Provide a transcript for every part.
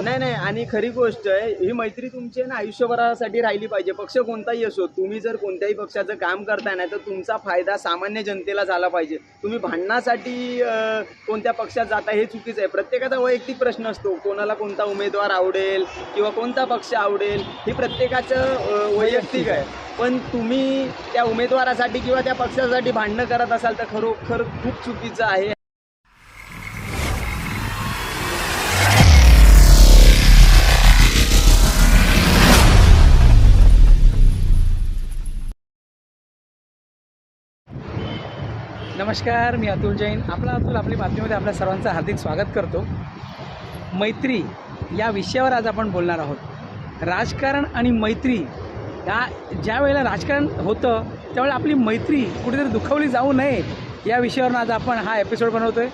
नाही नाही आणि खरी गोष्ट आहे ही मैत्री तुमची आहे ना आयुष्यभरासाठी राहिली पाहिजे. पक्ष कोणताही असो तुम्ही जर कोणत्याही पक्षाचं काम करताय ना तर तुमचा फायदा सामान्य जनतेला झाला पाहिजे. तुम्ही भांडणासाठी अं, कोणत्या पक्षात जाता हे चुकीचं आहे. प्रत्येकाचा वैयक्तिक प्रश्न असतो कोणाला कोणता उमेदवार आवडेल किंवा कोणता पक्ष आवडेल हे प्रत्येकाचं अं, वैयक्तिक आहे. पण तुम्ही त्या उमेदवारासाठी किंवा त्या पक्षासाठी भांडणं करत असाल तर खरोखर खूप चुकीचं आहे. नमस्कार मी अतुल जैन. आपला अतुल आपली बातमीमध्ये आपल्या सर्वांचं हार्दिक स्वागत करतो. मैत्री या विषयावर आज आपण बोलणार आहोत. राजकारण आणि मैत्री या ज्या वेळेला राजकारण होतं त्यावेळेला आपली मैत्री कुठेतरी दुखावली जाऊ नये या विषयावरून आज आपण हा एपिसोड बनवतो आहे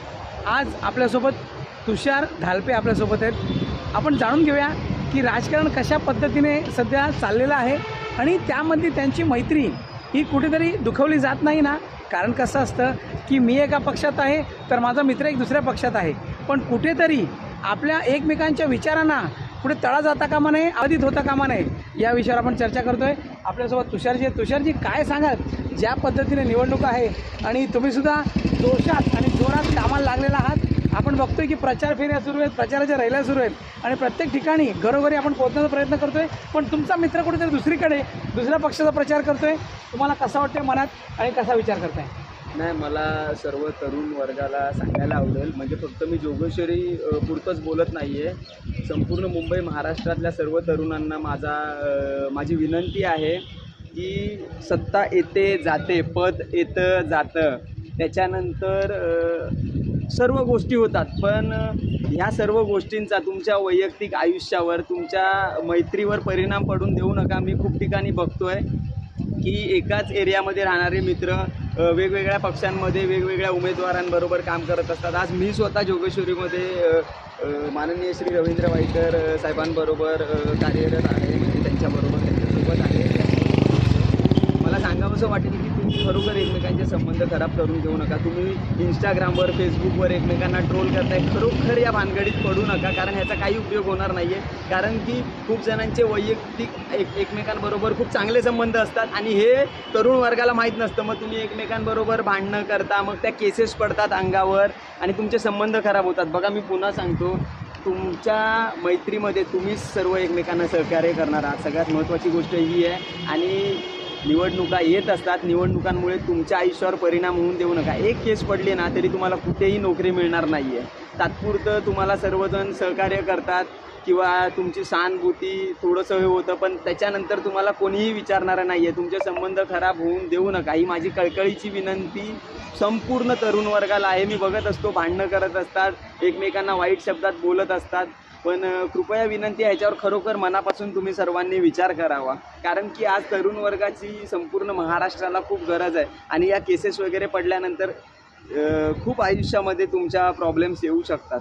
आज आपल्यासोबत तुषार धालपे आपल्यासोबत आहेत. आपण जाणून घेऊया की राजकारण कशा पद्धतीने सध्या चाललेलं आहे आणि त्यामध्ये त्यांची मैत्री ही कुठेतरी दुखवली जात नाही ना? कारण कसं असतं की मी एका पक्षात आहे तर माझा मित्र एक दुसऱ्या पक्षात आहे. पण कुठेतरी आपल्या एकमेकांच्या विचारांना पुढे तळा जाता कामा नये आधीत होता कामा नये या विषयावर आपण चर्चा करतोय. आपल्यासोबत तुषारजी तुषारजी काय सांगाल? ज्या पद्धतीने निवडणूक आहे आणि तुम्हीसुद्धा दोषात आणि जोरात कामाला लागलेला आहात आपण बघतोय की प्रचार फेऱ्या सुरू आहेत प्रचाराच्या रॅल्या सुरू आहेत आणि प्रत्येक ठिकाणी घरोघरी आपण पोहोचण्याचा प्रयत्न करतोय. पण तुमचा मित्र कुठेतरी दुसरीकडे दुसऱ्या पक्षाचा प्रचार करतोय. तुम्हाला कसा वाटतंय मनात आणि कसा विचार करताय? नाही मला सर्व तरुण वर्गाला सांगायला आवडेल. म्हणजे फक्त मी जोगेश्वरी पुरतंच बोलत नाही आहे संपूर्ण मुंबई महाराष्ट्रातल्या सर्व तरुणांना माझा माझी विनंती आहे की सत्ता येते जाते पद येतं जातं. त्याच्यानंतर सर्व गोष्टी होतात. पण ह्या सर्व गोष्टींचा तुमच्या वैयक्तिक आयुष्यावर तुमच्या मैत्रीवर परिणाम पडून देऊ नका. मी खूप ठिकाणी बघतो आहे की एकाच एरियामध्ये राहणारे मित्र वेगवेगळ्या पक्षांमध्ये वेगवेगळ्या उमेदवारांबरोबर काम करत असतात. आज मी स्वतः जोगेश्वरीमध्ये माननीय श्री रवींद्र वाईकर साहेबांबरोबर कार्यरत आहे. म्हणजे त्यांच्याबरोबर त्यांच्यासोबत आहे. मला सांगावंसं वाटेल की खरोखर एकमेकांचे संबंध खराब करून घेऊ नका. तुम्ही इंस्टाग्रामवर फेसबुकवर एकमेकांना ट्रोल करताय खरोखर या भानगडीत पडू नका कारण ह्याचा काही उपयोग होणार नाही आहे कारण की खूप जणांचे वैयक्तिक एक एकमेकांबरोबर खूप चांगले संबंध असतात आणि हे तरुण वर्गाला माहीत नसतं. मग तुम्ही एकमेकांबरोबर भांडणं करता मग त्या केसेस पडतात अंगावर आणि तुमचे संबंध खराब होतात. बघा मी पुन्हा सांगतो तुमच्या मैत्रीमध्ये तुम्हीच सर्व एकमेकांना सहकार्य करणार आहात. सगळ्यात महत्त्वाची गोष्ट ही आहे आणि निवडणुका येत असतात निवडणुकांमुळे तुमच्या आयुष्यावर परिणाम होऊन देऊ नका. एक केस पडली ना तरी तुम्हाला कुठेही नोकरी मिळणार नाही आहे तात्पुरतं तुम्हाला सर्वजण सहकार्य करतात किंवा तुमची सहानुभूती थोडंसं हे होतं पण त्याच्यानंतर तुम्हाला कोणीही विचारणारं नाही आहे तुमचे संबंध खराब होऊन देऊ नका. ही माझी कळकळीची विनंती संपूर्ण तरुण वर्गाला आहे. मी बघत असतो भांडणं करत असतात एकमेकांना वाईट शब्दात बोलत असतात. पण कृपया विनंती ह्याच्यावर खरोखर मनापासून तुम्ही सर्वांनी विचार करावा. कारण की आज तरुण वर्गाची संपूर्ण महाराष्ट्राला खूप गरज आहे. आणि या केसेस वगैरे पडल्यानंतर खूप आयुष्यामध्ये तुमच्या प्रॉब्लेम्स येऊ शकतात.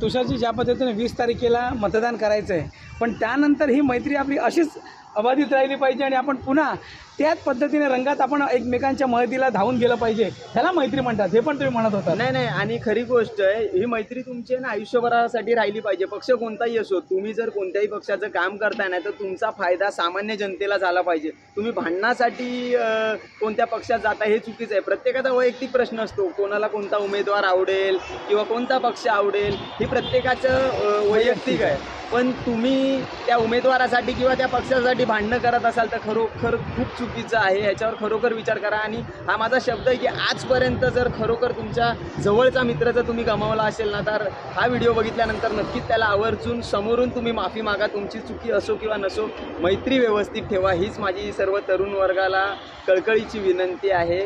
तुषारजी ज्या पद्धतीने वीस तारखेला मतदान करायचं आहे पण त्यानंतर ही मैत्री आपली अशीच अबाधित राहिली पाहिजे आणि आपण पुन्हा त्याच पद्धतीने रंगात आपण एकमेकांच्या मदतीला धावून गेलं पाहिजे. ह्याला मैत्री म्हणतात हे पण तुम्ही म्हणत होता नाही नाही आणि खरी गोष्ट आहे ही मैत्री तुमची ना आयुष्यभरासाठी राहिली पाहिजे. पक्ष कोणताही असो तुम्ही जर कोणत्याही पक्षाचं काम करताय ना तर तुमचा फायदा सामान्य जनतेला झाला पाहिजे. तुम्ही भांडणासाठी कोणत्या पक्षात जाता हे चुकीचं आहे. प्रत्येकाचा वैयक्तिक प्रश्न असतो कोणाला कोणता उमेदवार आवडेल किंवा कोणता पक्ष आवडेल हे प्रत्येकाचं वैयक्तिक आहे. पण तुम्ही त्या उमेदवारासाठी किंवा त्या पक्षासाठी भांडणं करत असाल तर खरोखर खूप चुकीचं आहे. ह्याच्यावर खरोखर विचार करा. आणि हा माझा शब्द आहे की आजपर्यंत जर खरोखर तुमच्या जवळचा मित्र जर तुम्ही गमावला असेल ना तर हा व्हिडिओ बघितल्यानंतर नक्कीच त्याला आवर्जून समोरून तुम्ही माफी मागा. तुमची चुकी असो किंवा नसो मैत्री व्यवस्थित ठेवा. हीच माझी सर्व तरुण वर्गाला कळकळीची विनंती आहे.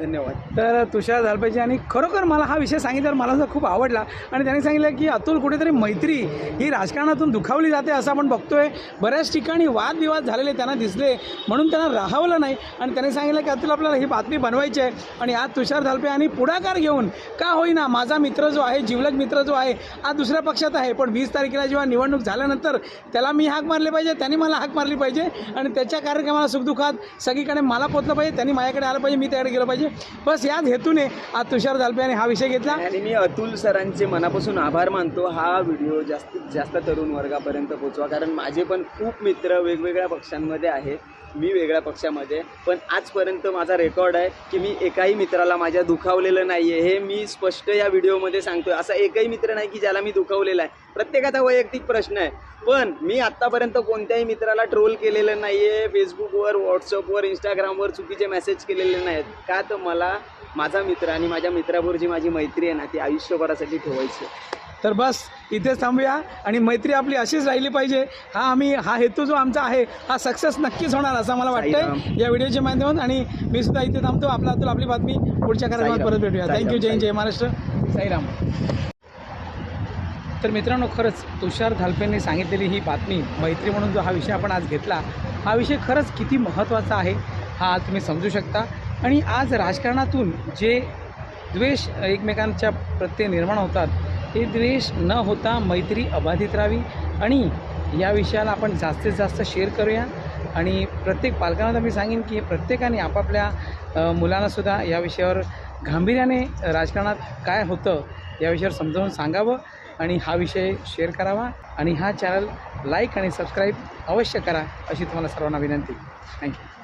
धन्यवाद. तर तुषार झालपायजी आणि खरोखर मला हा विषय सांगितल्यावर मला सुद्धा खूप आवडला. आणि त्यांनी सांगितलं की अतुल कुठेतरी मैत्री ही राजकारणातून दुखावली जाते असं आपण बघतोय. बऱ्याच ठिकाणी वादविवाद झालेले त्यांना दिसले. म्हणून त्यांना राहावलं नाही. आणि त्यांनी सांगितलं की अतुल आपल्याला ही बातमी बनवायची आहे. आणि आज तुषार झालपे आणि पुढाकार घेऊन का होईना माझा मित्र जो आहे जिवलग मित्र जो आहे आज दुसऱ्या पक्षात आहे. पण वीस तारखेला जेव्हा निवडणूक झाल्यानंतर त्याला मी हाक मारली पाहिजे त्यांनी मला हाक मारली पाहिजे. आणि त्याच्या कार्यक्रमाला सुखदुःखात सगळीकडे मला पोचलं पाहिजे त्यांनी माझ्याकडे आलं पाहिजे मी त्याकडे गेलं पाहिजे. बस याच हेतूने आज तुषार जालपे यांनी हा विषय घेतला. आणि मी अतुल सरांचे मनापासून आभार मानतो. हा व्हिडिओ जास्तीत जास्त तरुण वर्गापर्यंत पोचवा कारण माझे पण खूप मित्र वेगवेगळ्या पक्षांमध्ये आहेत मी वेगळ्या पक्षामध्ये. पण आजपर्यंत माझा रेकॉर्ड आहे की मी एकाही मित्राला माझ्या दुखावलेलं नाही आहे हे मी स्पष्ट या व्हिडिओमध्ये सांगतोय. असा एकही मित्र नाही की ज्याला मी दुखावलेला आहे. प्रत्येकाचा वैयक्तिक प्रश्न आहे. पण मी आत्तापर्यंत कोणत्याही मित्राला ट्रोल केलेलं नाही आहे फेसबुकवर व्हॉट्सअपवर इंस्टाग्रामवर चुकीचे मेसेज केलेले नाहीत का तर मला माझा मित्र आणि माझ्या मित्राबरोबर जी माझी मैत्री आहे ना ती आयुष्यभरासाठी ठेवायची आहे. तर बस इथेच थांबूया आणि मैत्री आपली अशीच राहिली पाहिजे. हा आम्ही हा हेतू जो आमचा आहे हा सक्सेस नक्कीच होणार असं मला वाटतंय. साईराम. या व्हिडिओच्या माध्यमातून आणि मी सुद्धा इथे थांबतो. आपला अतुल आपली बातमी. पुढच्या कार्यक्रमात साईराम. परत भेटूया. साईराम, थँक्यू जय हिंद, जय. महाराष्ट्र. साईराम तर मित्रांनो खरंच तुषार धालपेंनी सांगितलेली ही बातमी मैत्री म्हणून जो हा विषय आपण आज घेतला हा विषय खरंच किती महत्त्वाचा आहे हा आज तुम्ही समजू शकता. आणि आज राजकारणातून जे द्वेष एकमेकांच्या प्रत्ये निर्माण होतात ते द्वेष न होता मैत्री अबाधित राहावी. आणि या विषयाला आपण जास्तीत जास्त शेअर करूया. आणि प्रत्येक पालकांना तर मी सांगेन की प्रत्येकाने आपापल्या मुलांनासुद्धा या विषयावर गांभीर्याने राजकारणात काय होतं या विषयावर समजावून सांगावं. आणि हा विषय शेअर करावा. आणि हा चॅनल लाईक आणि सबस्क्राईब अवश्य करा अशी तुम्हाला सर्वांना विनंती. थँक्यू